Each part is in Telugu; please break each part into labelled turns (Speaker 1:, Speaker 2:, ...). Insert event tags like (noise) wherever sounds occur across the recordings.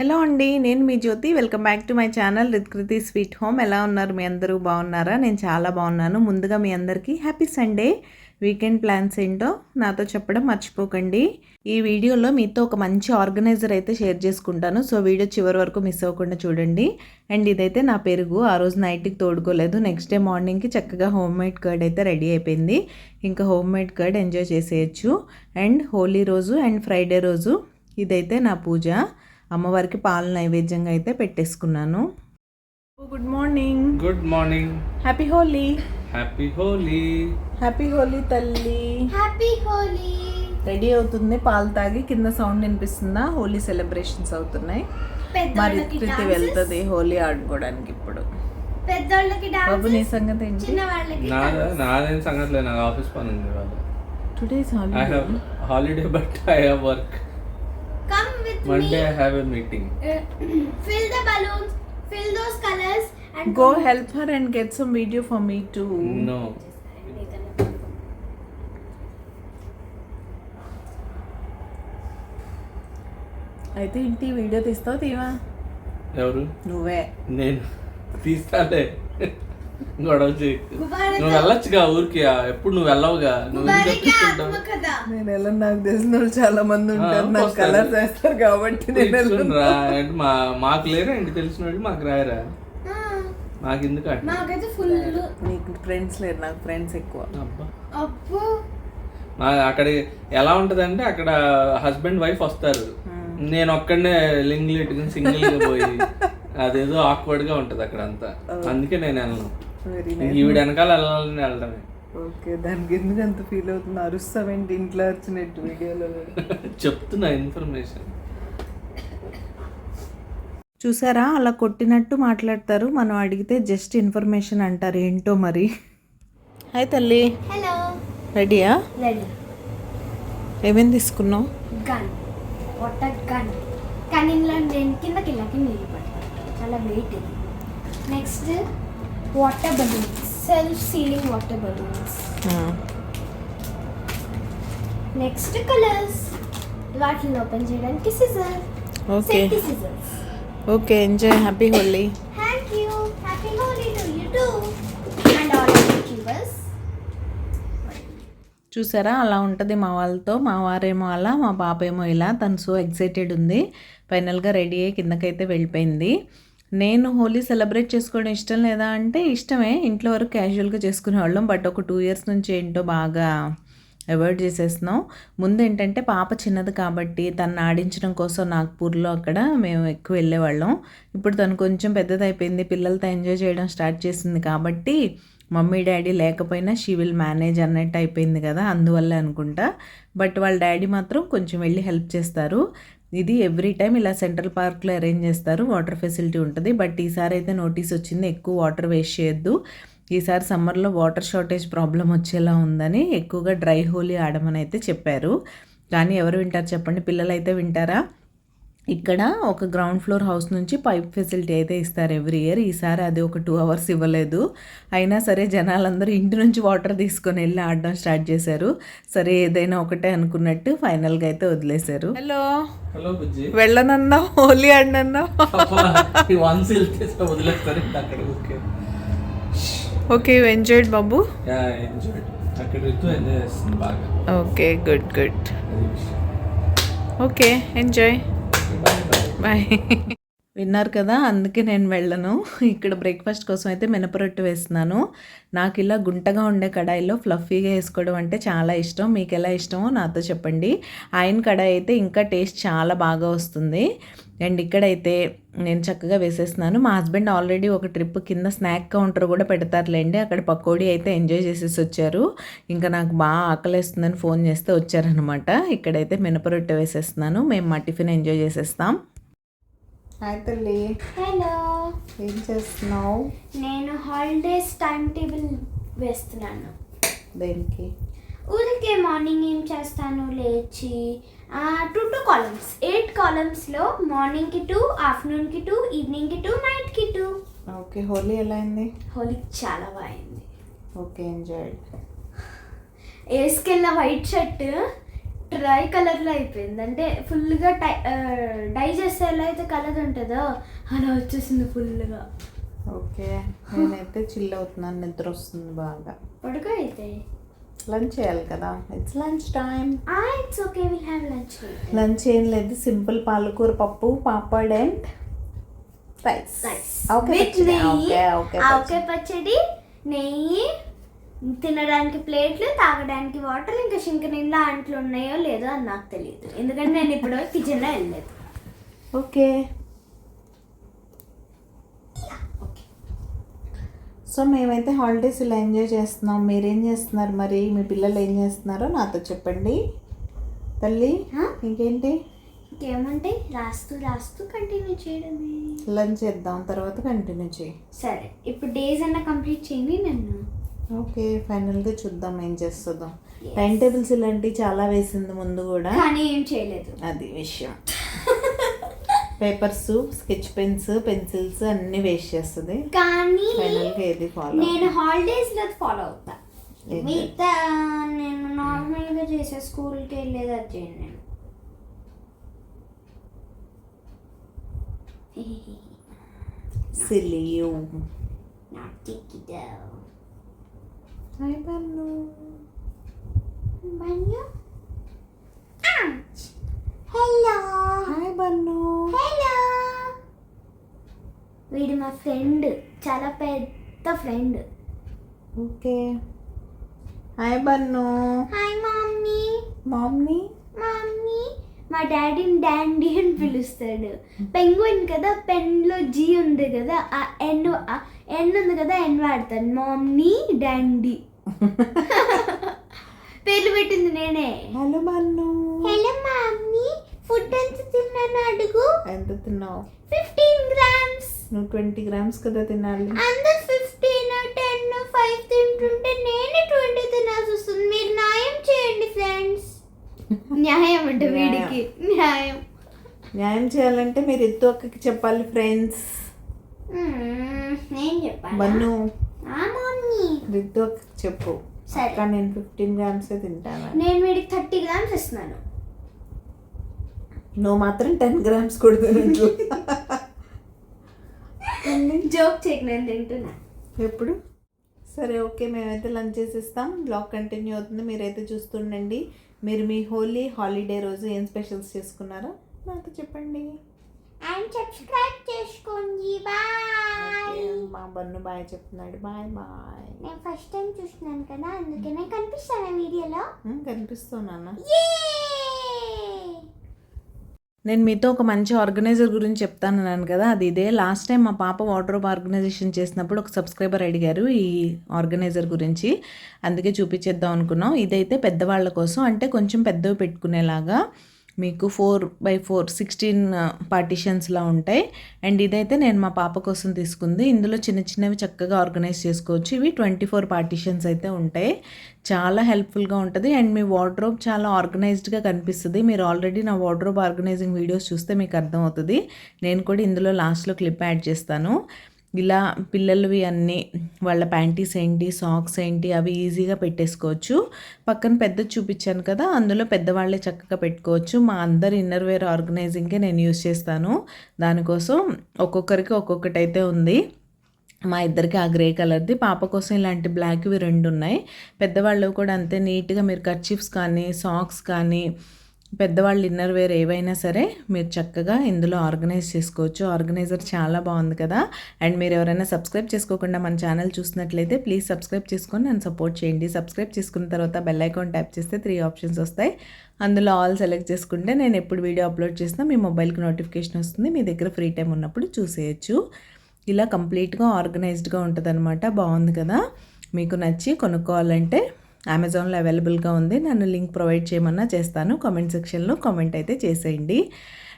Speaker 1: హలో అండి నేను మీ Jyothi. Welcome back to my channel Ritkriti sweet home ఎలా ఉన్నారు? మీ అందరూ బాగున్నారా? నేను చాలా బాగున్నాను. ముందుగా మీ అందరికీ హ్యాపీ సండే వీకెండ్ ప్లాన్స్ ఏంటో నాతో చెప్పడం మర్చిపోకండి. ఈ వీడియోలో మీతో ఒక మంచి ఆర్గనైజర్ అయితే షేర్ చేసుకుంటాను. సో వీడియో చివరి వరకు మిస్ అవ్వకుండా చూడండి. అండ్ ఇదైతే నా పెరుగు. ఆ రోజు నైట్కి తోడుకోలేదు. నెక్స్ట్ డే మార్నింగ్కి చక్కగా హోమ్ మేడ్ కర్డ్ అయితే రెడీ అయిపోయింది. ఇంకా హోమ్ మేడ్ కర్డ్ ఎంజాయ్ చేసేయచ్చు. అండ్ హోలీ రోజు అండ్ ఫ్రైడే రోజు ఇదైతే నా పూజ. అమ్మవారికి పాల నైవేద్యంగా అయితే పెట్టేసుకున్నాను. Good morning
Speaker 2: good morning
Speaker 1: happy Holi
Speaker 2: happy Holi
Speaker 1: happy Holi తల్లి.
Speaker 3: హ్యాపీ హోలీ
Speaker 1: రెడీ అవుతుంది పాలు తాగి కింద సౌండ్ వినిపిస్తుందా? హోలీ సెలబ్రేషన్స్ అవుతున్నాయి. మరి కృతి వెళ్తుంది హోలీ ఆడుకోవడానికి ఇప్పుడు.
Speaker 3: పెద్దోళ్ళకి
Speaker 1: బాబు నీ సంగతి ఏంటి?
Speaker 3: చిన్న వాళ్ళకి
Speaker 2: నాదా నాదేం సంగతి లేదు నాకు ఆఫీస్ పని ఉంది ఇవాళ
Speaker 1: today's
Speaker 2: I
Speaker 1: holiday
Speaker 2: have holiday but I have work
Speaker 3: come with me
Speaker 2: Monday I have a meeting
Speaker 3: fill the balloons fill those colours
Speaker 1: go help her and get some video for me to
Speaker 2: know
Speaker 1: అయితే ఇంటి వీడియో తీస్తావు తీవా
Speaker 2: ఎవరు?
Speaker 1: నువ్వే.
Speaker 2: నేను తీస్తాలే. గొడవ నువ్వు వెళ్ళొచ్చుగా ఊరికి. ఎప్పుడు నువ్వు వెళ్ళవుగా? నువ్వు
Speaker 1: నేను ఎలా నాకు తెలిసిన వాళ్ళు చాలా మంది ఉంటారు. నాకు
Speaker 2: వస్తారు.
Speaker 1: కలర్స్ వేస్తారు కాబట్టి నేను వెళ్ళను.
Speaker 2: మా మాకు లేరా ఇంటి తెలిసిన వాడు మాకు రాయరా? మాకు ఎందుకు
Speaker 3: మాకైతే ఫుల్
Speaker 1: నీకు ఫ్రెండ్స్ లేరు నాకు ఫ్రెండ్స్ ఎక్కువ.
Speaker 2: అబ్బా.
Speaker 3: అప్పు
Speaker 2: మా అక్కడ ఎలా ఉంటది అంటే అక్కడ హస్బెండ్ వైఫ్ వస్తారు. నేను ఒక్కడనే లింగ్ ఇట్టుకుని సింగిల్గా పోయి అదేదో ఆక్వర్డ్గా ఉంటది అక్కడ అంతా అందుకే నేను వెళ్ళను. ఈవిడ వెనకాల వెళ్ళాలని వెళ్ళడమే.
Speaker 1: ఓకే దానికి ఎందుకు అంత ఫీల్ అవుతుంది? అరుస్తావేంటి ఇంట్లో వచ్చినట్టు వీడియోలో? (laughs)
Speaker 2: చెప్తున్నా ఇన్ఫర్మేషన్.
Speaker 1: చూసారా? అలా కొట్టినట్టు మాట్లాడతారు. మనం అడిగితే జస్ట్ ఇన్ఫర్మేషన్ అంటారు. ఏంటో మరి? హాయ్ తల్లి.
Speaker 3: హలో.
Speaker 1: రెడీయా?
Speaker 3: రెడీ.
Speaker 1: ఏమేమి తీసుకున్నావు?
Speaker 3: గన్. Water gun. కానీ నేను కిందకి వెళ్ళాకి నీళ్ళు పడతాను చాలా వెయిట్ ఇది. Next water balloons self sealing water balloons next colours వాటిని ఓపెన్ చేయడానికి scissor
Speaker 1: okay
Speaker 3: scissors
Speaker 1: okay enjoy happy Holi
Speaker 3: thank you happy Holi to you too and all of YouTubers
Speaker 1: చూసారా? అలా ఉంటుంది మా వాళ్ళతో. మా వారేమో అలా మా పాప ఏమో ఇలా. తను సో ఎక్సైటెడ్ ఉంది. ఫైనల్గా రెడీ అయ్యి కిందకైతే వెళ్ళిపోయింది. నేను హోలీ సెలబ్రేట్ చేసుకోవడం ఇష్టం లేదా అంటే ఇష్టమే. ఇంట్లో వరకు క్యాజువల్గా చేసుకునేవాళ్ళం. బట్ ఒక టూ ఇయర్స్ నుంచి ఏంటో బాగా అవాయిడ్ చేసేస్తున్నాం. ముందు ఏంటంటే పాప చిన్నది కాబట్టి తను ఆడించడం కోసం నాగ్పూర్లో అక్కడ మేము ఎక్కువ వెళ్ళేవాళ్ళం. ఇప్పుడు తను కొంచెం పెద్దది అయిపోయింది పిల్లలతో ఎంజాయ్ చేయడం స్టార్ట్ చేసింది కాబట్టి మమ్మీ డాడీ లేకపోయినా షీ విల్ మేనేజ్ అన్నట్టు అయిపోయింది కదా అందువల్ల అనుకుంటా. బట్ వాళ్ళ డాడీ మాత్రం కొంచెం వెళ్ళి హెల్ప్ చేస్తారు. ఇది ఎవ్రీ టైం ఇలా సెంట్రల్ పార్క్లో అరేంజ్ చేస్తారు. వాటర్ ఫెసిలిటీ ఉంటుంది. బట్ ఈసారి అయితే నోటీస్ వచ్చింది ఎక్కువ వాటర్ వేస్ట్ చేయొద్దు. ఈసారి సమ్మర్లో వాటర్ షార్టేజ్ ప్రాబ్లం వచ్చేలా ఉందని ఎక్కువగా డ్రై హోలీ ఆడమని అయితే చెప్పారు. కానీ ఎవరు వింటారు చెప్పండి? పిల్లలు అయితే వింటారా? ఇక్కడ ఒక గ్రౌండ్ ఫ్లోర్ హౌస్ నుంచి పైప్ ఫెసిలిటీ అయితే ఇస్తారు ఎవ్రీ ఇయర్. ఈసారి అది ఒక టూ అవర్స్ ఇవ్వలేదు. అయినా సరే జనాలందరూ ఇంటి నుంచి వాటర్ తీసుకొని వెళ్ళి ఆడడం స్టార్ట్ చేశారు. సరే ఏదైనా ఒకటే అనుకున్నట్టు ఫైనల్గా అయితే వదిలేశారు. హలో.
Speaker 2: హలో బుజ్జి.
Speaker 1: వెళ్ళనన్నా హోలీ ఆడినన్నా
Speaker 2: Okay, you enjoyed Babu? Yeah, I enjoyed.
Speaker 1: Okay, good, good. Okay, enjoy. Bye. (laughs) విన్నారు కదా అందుకే నేను వెళ్ళను. ఇక్కడ బ్రేక్ఫాస్ట్ కోసం అయితే మినపరొట్టు వేస్తున్నాను. నాకు ఇలా గుంటగా ఉండే కడాయిలో ఫ్లఫీగా వేసుకోవడం అంటే చాలా ఇష్టం. మీకు ఎలా ఇష్టమో నాతో చెప్పండి. ఆయన కడాయి అయితే ఇంకా టేస్ట్ చాలా బాగా వస్తుంది. అండ్ ఇక్కడైతే నేను చక్కగా వేసేస్తున్నాను. మా హస్బెండ్ ఆల్రెడీ ఒక ట్రిప్ కింద స్నాక్ కౌంటర్ కూడా పెడతారులేండి. అక్కడ పకోడీ అయితే ఎంజాయ్ చేసేసి వచ్చారు. ఇంకా నాకు బాగా ఆకలేస్తుందని ఫోన్ చేస్తే వచ్చారనమాట ఇక్కడైతే మినపరొట్టె వేసేస్తున్నాను. మేము మా టిఫిన్ ఎంజాయ్ చేసేస్తాం. హాయ్ తల్లి.
Speaker 3: హలో.
Speaker 1: ఏం చేస్తున్నావు?
Speaker 3: నేను హాలిడేస్ టైం టేబుల్ వేస్తున్నాను.
Speaker 1: దేనికి?
Speaker 3: ఊరికే మార్నింగ్ ఏం చేస్తాను? లేచి టూ టూ కాలమ్స్ ఎయిట్ కాలమ్స్లో మార్నింగ్కి టూ ఆఫ్టర్నూన్కి టూ ఈవినింగ్కి టూ నైట్కి టూ
Speaker 1: ఓకే హోలీ ఎలా అయింది?
Speaker 3: హోలీ చాలా బాగుంది
Speaker 1: ఓకే ఎంజాయ్
Speaker 3: వేసుకెళ్ళిన వైట్ షర్ట్ ట్రై కలర్లో అయిపోయింది. అంటే ఫుల్గా టై డై చేస్తే ఎలా అయితే కలర్ ఉంటుందో? అలా వచ్చేసింది ఫుల్గా.
Speaker 1: ఓకే. నేనైతే చిల్ అవుతున్నాను. నిద్ర వస్తుంది బాగా.
Speaker 3: పడుకో అయితే
Speaker 1: లంచ్ చేయాలి కదా. It's lunch time
Speaker 3: it's okay will have lunch
Speaker 1: lunch ఏం లేదు. సింపుల్ పాలకూర పప్పు papad and rice. Okay okay
Speaker 3: ఆవకాయ పచ్చడి నెయ్యి తినడానికి ప్లేట్లు తాగడానికి వాటర్ ఇంకా షింక నిండా అంట్లు ఉన్నాయో లేదో అని నాకు తెలియదు. ఎందుకంటే నేను ఇప్పుడు కిచెన్లో వెళ్ళలేదు.
Speaker 1: ఓకే.
Speaker 3: ఓకే
Speaker 1: సో మేమైతే హాలిడేస్ ఇలా ఎంజాయ్ చేస్తున్నాం. మీరేం చేస్తున్నారు మరి? మీ పిల్లలు ఏం చేస్తున్నారో నాతో చెప్పండి. తల్లి? ఇంకేంటి?
Speaker 3: ఇంకేమంటే రాస్తూ రాస్తూ కంటిన్యూ చేయడమే.
Speaker 1: లంచ్ చేద్దాం తర్వాత కంటిన్యూ చేయి.
Speaker 3: సరే ఇప్పుడు డేస్ అన్న కంప్లీట్ చేయండి నన్ను.
Speaker 1: ఓకే ఫైనల్గా చూద్దాం ఏం చేస్తుందో. టైం టేబుల్స్ ఇలాంటివి చాలా వేసింది ముందు కూడా.
Speaker 3: కానీ ఏం చేయలేదు.
Speaker 1: అది విషయం. పేపర్స్ స్కెచ్ పెన్స్ పెన్సిల్స్ అన్నీ వేస్ట్ చేస్తుంది.
Speaker 3: కానీ
Speaker 1: ఫైనల్గా ఏది ఫాలో
Speaker 3: నేను హాలిడేస్లో ఫాలో అవుతా? మిగతా నేను నార్మల్గా చేసే స్కూల్కి వెళ్ళేది అది చేయను నేను.
Speaker 1: Silly you
Speaker 3: Naughty kiddo.
Speaker 1: Hi Bannu
Speaker 3: Banyo? Ouch! Hello!
Speaker 1: Hi Bannu
Speaker 3: hello వీడు మా ఫ్రెండ్ చాలా పెద్ద friend
Speaker 1: okay hi Bannu
Speaker 3: hi mummy
Speaker 1: mummy
Speaker 3: mummy మా డాడీని డాండీ అని పిలుస్తాడు. పెంగ్విన్ కదా పెన్లో జీ ఉంది కదా ఆ ఎన్ ఆ ఎన్ ఉంది కదా ఎన్ వాడతాను. మమ్మీ డాండీ. (laughs) పేర్లు పెట్టింది నేనే.
Speaker 1: Hello Bannu
Speaker 3: hello mummy food ఎంత తిన్నాను అడుగు?
Speaker 1: ఎంత తిన్నావు?
Speaker 3: Fifteen grams.
Speaker 1: నువ్వు ట్వంటీ గ్రామ్స్ కదా తినాలి.
Speaker 3: అందరు ఫిఫ్టీన్ టెన్ ఫైవ్ తింటుంటే నేను ట్వంటీ తినాల్సి వస్తుంది మీరు న్యాయం చేయండి ఫ్రెండ్స్ న్యాయం అంటే వీడికి. న్యాయం.
Speaker 1: న్యాయం చేయాలంటే మీరు ఎత్తు అక్కకి చెప్పాలి ఫ్రెండ్స్
Speaker 3: నేను చెప్పాను
Speaker 1: బన్ను.
Speaker 3: మమ్మీ.
Speaker 1: రిద్దు అక్కకి చెప్పు.
Speaker 3: సరే.
Speaker 1: అక్క నేను ఫిఫ్టీన్ గ్రామ్సే తింటాను.
Speaker 3: నేను వీడికి థర్టీ గ్రామ్స్ ఇస్తున్నాను.
Speaker 1: నువ్వు మాత్రం టెన్ గ్రామ్స్ కూడా తినట్లు
Speaker 3: జోక్ చేయకు నేను తింటున్నా.
Speaker 1: ఎప్పుడు? సరే ఓకే మేమైతే లంచ్ చేసిస్తాం. బ్లాగ్ కంటిన్యూ అవుతుంది. మీరైతే చూస్తుండండి. మీరు మీ హోలీ హాలిడే రోజు ఏం స్పెషల్స్ చేసుకున్నారో నాకు చెప్పండి.
Speaker 3: అండ్ సబ్స్క్రైబ్ చేసుకోండి. బాయ్
Speaker 1: మా బన్ను బాయ్ చెప్తున్నాడు. Bye bye.
Speaker 3: నేను ఫస్ట్ టైం చూస్తున్నాను కదా అందుకే నేను కనిపిస్తాను వీడియోలో?
Speaker 1: కనిపిస్తున్నానా! నేను మీతో ఒక మంచి ఆర్గనైజర్ గురించి చెప్తాను అన్నాను కదా అది ఇదే. లాస్ట్ టైం మా పాప వాటర్ ఆర్గనైజేషన్ చేసినప్పుడు ఒక సబ్స్క్రైబర్ అడిగారు ఈ ఆర్గనైజర్ గురించి. అందుకే చూపించేద్దాం అనుకున్నాం. ఇదైతే పెద్దవాళ్ళ కోసం అంటే కొంచెం పెద్దవి పెట్టుకునేలాగా మీకు ఫోర్ బై ఫోర్ సిక్స్టీన్ పార్టీషన్స్లా ఉంటాయి. అండ్ ఇదైతే నేను మా పాప కోసం తీసుకుంది. ఇందులో చిన్న చిన్నవి చక్కగా ఆర్గనైజ్ చేసుకోవచ్చు. ఇవి ట్వంటీ ఫోర్ పార్టీషన్స్ అయితే ఉంటాయి. చాలా హెల్ప్ఫుల్గా ఉంటుంది. అండ్ మీ వార్డ్రోబ్ చాలా ఆర్గనైజ్డ్గా కనిపిస్తుంది. మీరు ఆల్రెడీ నా వార్డ్రోబ్ ఆర్గనైజింగ్ వీడియోస్ చూస్తే మీకు అర్థమవుతుంది. నేను కూడా ఇందులో లాస్ట్లో క్లిప్ యాడ్ చేస్తాను. ఇలా పిల్లలవి అన్నీ వాళ్ళ ప్యాంటీస్ ఏంటి సాక్స్ ఏంటి అవి ఈజీగా పెట్టేసుకోవచ్చు. పక్కన పెద్ద చూపించాను కదా అందులో పెద్దవాళ్ళే చక్కగా పెట్టుకోవచ్చు. మా అందరి ఇన్నర్ వేర్ ఆర్గనైజింగ్కే నేను యూజ్ చేస్తాను. దానికోసం ఒక్కొక్కరికి ఒక్కొక్కటి అయితే ఉంది. మా ఇద్దరికి ఆ గ్రే కలర్ది పాప కోసం ఇలాంటి బ్లాక్వి రెండు ఉన్నాయి. పెద్దవాళ్ళు కూడా అంతే నీట్గా మీరు కర్చీఫ్స్ కానీ సాక్స్ కానీ పెద్దవాళ్ళు ఇన్నర్ వేర్ ఏవైనా సరే మీరు చక్కగా ఇందులో ఆర్గనైజ్ చేసుకోవచ్చు. ఆర్గనైజర్ చాలా బాగుంది కదా. అండ్ మీరు ఎవరైనా సబ్స్క్రైబ్ చేసుకోకుండా మన ఛానల్ చూసినట్లయితే ప్లీజ్ సబ్స్క్రైబ్ చేసుకొని నన్ను సపోర్ట్ చేయండి. సబ్స్క్రైబ్ చేసుకున్న తర్వాత బెల్ ఐకాన్ ట్యాప్ చేస్తే త్రీ ఆప్షన్స్ వస్తాయి. అందులో ఆల్ సెలెక్ట్ చేసుకుంటే నేను ఎప్పుడు వీడియో అప్లోడ్ చేసినా మీ మొబైల్కి నోటిఫికేషన్ వస్తుంది. మీ దగ్గర ఫ్రీ టైం ఉన్నప్పుడు చూసేయచ్చు. ఇలా కంప్లీట్గా ఆర్గనైజ్డ్గా ఉంటుంది అనమాట బాగుంది కదా. మీకు నచ్చి కొనుక్కోవాలంటే అమెజాన్లో అవైలబుల్గా ఉంది. నన్ను లింక్ ప్రొవైడ్ చేయమన్నా చేస్తాను. కామెంట్ సెక్షన్లో కామెంట్ అయితే చేసేయండి.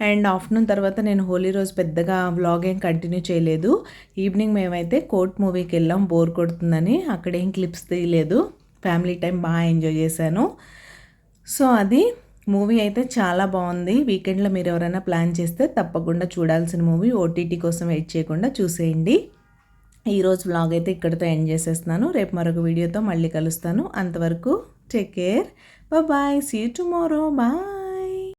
Speaker 1: అండ్ ఆఫ్టర్నూన్ తర్వాత నేను హోలీ రోజు పెద్దగా వ్లాగ్ ఏం కంటిన్యూ చేయలేదు. ఈవినింగ్ మేమైతే కోర్ట్ మూవీకి వెళ్ళాం. బోర్ కొడుతుందని. అక్కడేం క్లిప్స్ తీయలేదు. ఫ్యామిలీ టైం బాగా ఎంజాయ్ చేశాను. సో అది మూవీ అయితే చాలా బాగుంది. వీకెండ్లో మీరు ఎవరైనా ప్లాన్ చేస్తే తప్పకుండా చూడాల్సిన మూవీ ఓటీటీ కోసం వెయిట్ చేయకుండా చూసేయండి. ఈరోజు వ్లాగ్ అయితే ఇక్కడితో ఎండ్ చేసేస్తున్నాను. రేపు మరొక వీడియోతో మళ్ళీ కలుస్తాను. అంతవరకు take care bye see tomorrow bye